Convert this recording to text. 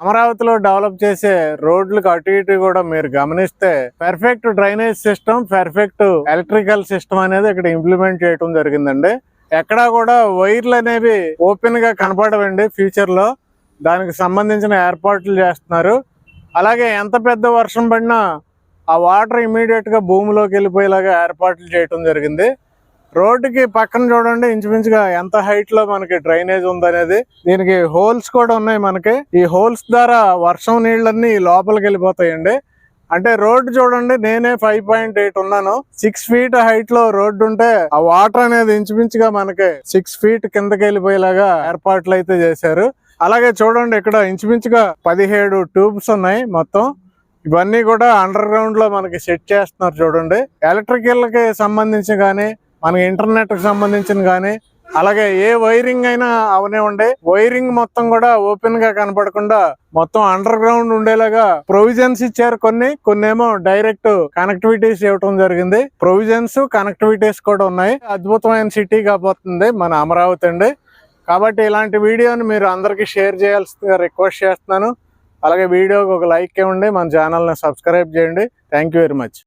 అమరావతిలో డెవలప్ చేసే రోడ్లకు అటు ఇటు కూడా మీరు గమనిస్తే perfect drainage system perfect electrical system అనేది ఇక్కడ ఇంప్లిమెంట్ చేయడం జరిగిందండి. ఎక్కడా కూడా వైర్లు అనేవి ఓపెన్గా కనపడవండి ఫ్యూచర్లో. దానికి సంబంధించిన ఏర్పాట్లు చేస్తున్నారు. అలాగే ఎంత పెద్ద వర్షం పడినా ఆ వాటర్ ఇమీడియట్గా భూమిలోకి వెళ్ళిపోయేలాగా ఏర్పాట్లు చేయటం జరిగింది. రోడ్డుకి పక్కన చూడండి ఇంచుమించుగా ఎంత హైట్లో మనకి డ్రైనేజ్ ఉందనేది. దీనికి హోల్స్ కూడా ఉన్నాయి మనకి. ఈ హోల్స్ ద్వారా వర్షం నీళ్ళన్నీ లోపలికి వెళ్ళిపోతాయండి. అంటే రోడ్డు చూడండి నేనే ఫైవ్ పాయింట్ ఎయిట్ ఉన్నాను. సిక్స్ ఫీట్ హైట్లో రోడ్డు ఉంటే ఆ వాటర్ అనేది ఇంచుమించుగా మనకి సిక్స్ ఫీట్ కిందకి వెళ్ళిపోయేలాగా ఏర్పాట్లు అయితే చేశారు. అలాగే చూడండి ఇక్కడ ఇంచుమించుగా పదిహేడు ట్యూబ్స్ ఉన్నాయి మొత్తం. ఇవన్నీ కూడా అండర్ గ్రౌండ్లో మనకి సెట్ చేస్తున్నారు చూడండి. ఎలక్ట్రికల్కి సంబంధించి కానీ మనకి ఇంటర్నెట్కి సంబంధించిన కానీ అలాగే ఏ వైరింగ్ అయినా అవనివ్వండి వైరింగ్ మొత్తం కూడా ఓపెన్గా కనపడకుండా మొత్తం అండర్ గ్రౌండ్ ఉండేలాగా ప్రొవిజన్స్ ఇచ్చారు కొన్ని. కొన్ని ఏమో డైరెక్ట్ కనెక్టివిటీస్ ఇవ్వటం జరిగింది. ప్రొవిజన్స్ కనెక్టివిటీస్ కూడా ఉన్నాయి. అద్భుతమైన సిటీ కాబోతుంది మన అమరావతి అండి. కాబట్టి ఇలాంటి వీడియోని మీరు అందరికీ షేర్ చేయాల్సిందిగా రిక్వెస్ట్ చేస్తున్నాను. అలాగే వీడియోకి ఒక లైక్ ఇవ్వండి. మన ఛానల్ని సబ్స్క్రైబ్ చేయండి. Thank you very much